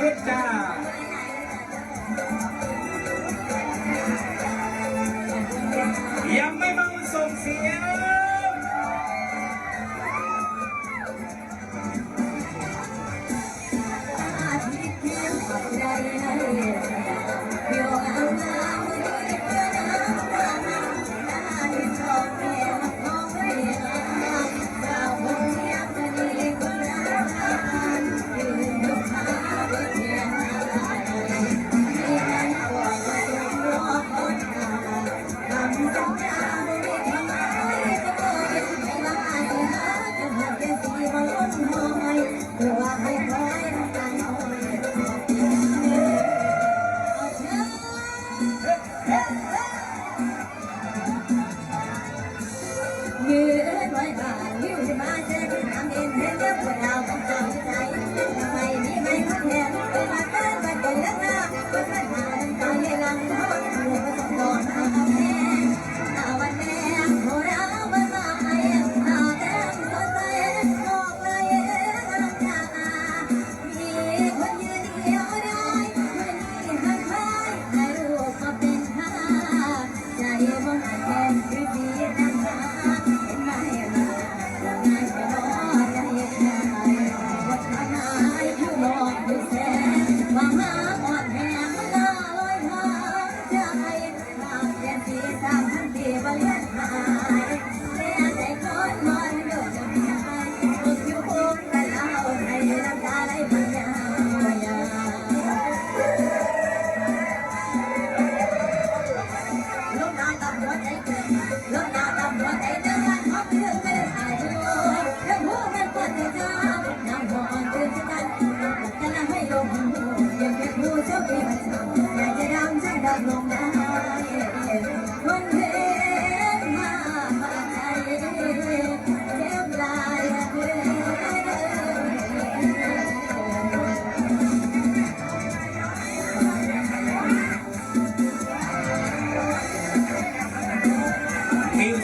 เพชรจ้ยังไม่มาส่งเสียง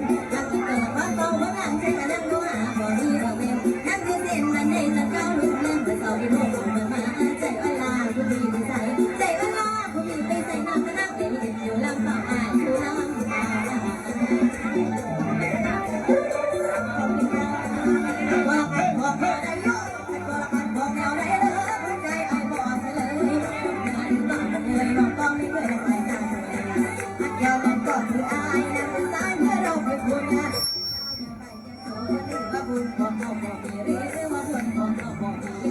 Thank you.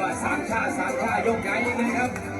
ว่าสามชาสามชายกย้ายยังไงครับ